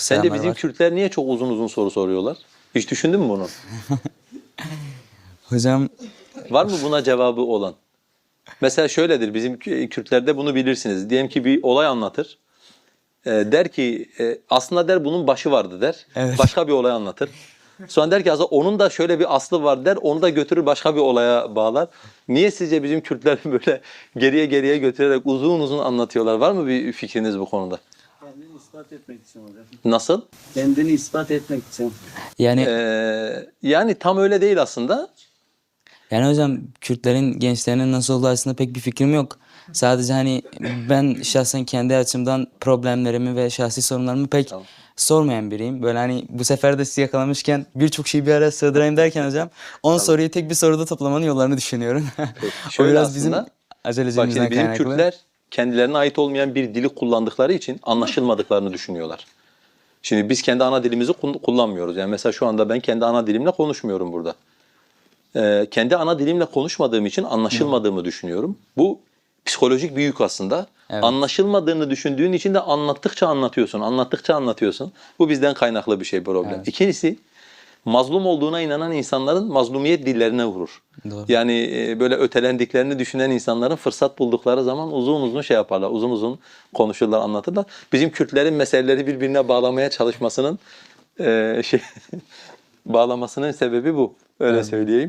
Sen de bizim var. Kürtler niye çok uzun uzun soru soruyorlar? Hiç düşündün mü bunu? Hocam Var mı buna cevabı olan? Mesela şöyledir bizim Kü- Kürtlerde bunu bilirsiniz. Diyelim ki bir olay anlatır. Ee, der ki e, aslında der bunun başı vardı der. Evet. Başka bir olay anlatır. Sonra der ki aslında onun da şöyle bir aslı var der. Onu da götürür başka bir olaya bağlar. Niye sizce bizim Kürtler böyle geriye geriye götürerek uzun uzun anlatıyorlar? Var mı bir fikriniz bu konuda? İspat etmek için hocam. Nasıl? Kendini ispat etmek için. yani Ee, yani tam öyle değil aslında. yani hocam Kürtlerin gençlerinin nasıl olduğu aslında pek bir fikrim yok. Sadece hani ben şahsen kendi açımdan problemlerimi ve şahsi sorunlarımı pek Tamam. sormayan biriyim. Böyle hani bu sefer de sizi yakalamışken birçok şeyi bir araya sığdırayım derken hocam 10 soruyu tek bir soruda toplamanın yollarını düşünüyorum. o Şöyle biraz bizim aslında, Bak şimdi bizim kaynaklı. Kürtler kendilerine ait olmayan bir dili kullandıkları için anlaşılmadıklarını düşünüyorlar. Şimdi biz kendi ana dilimizi kullanmıyoruz. Yani mesela şu anda ben kendi ana dilimle konuşmuyorum burada. Ee, kendi ana dilimle konuşmadığım için anlaşılmadığımı düşünüyorum. Bu psikolojik bir yük aslında. Evet. Anlaşılmadığını düşündüğün için de anlattıkça anlatıyorsun, anlattıkça anlatıyorsun. Bu bizden kaynaklı bir şey problem. Evet. İkincisi mazlum olduğuna inanan insanların mazlumiyet dillerine vurur. Doğru. Yani e, böyle ötelendiklerini düşünen insanların fırsat buldukları zaman uzun uzun şey yaparlar, uzun uzun konuşurlar, anlatırlar. Bizim Kürtlerin meseleleri birbirine bağlamaya çalışmasının e, şey bağlamasının sebebi bu. Öyle söyleyeyim.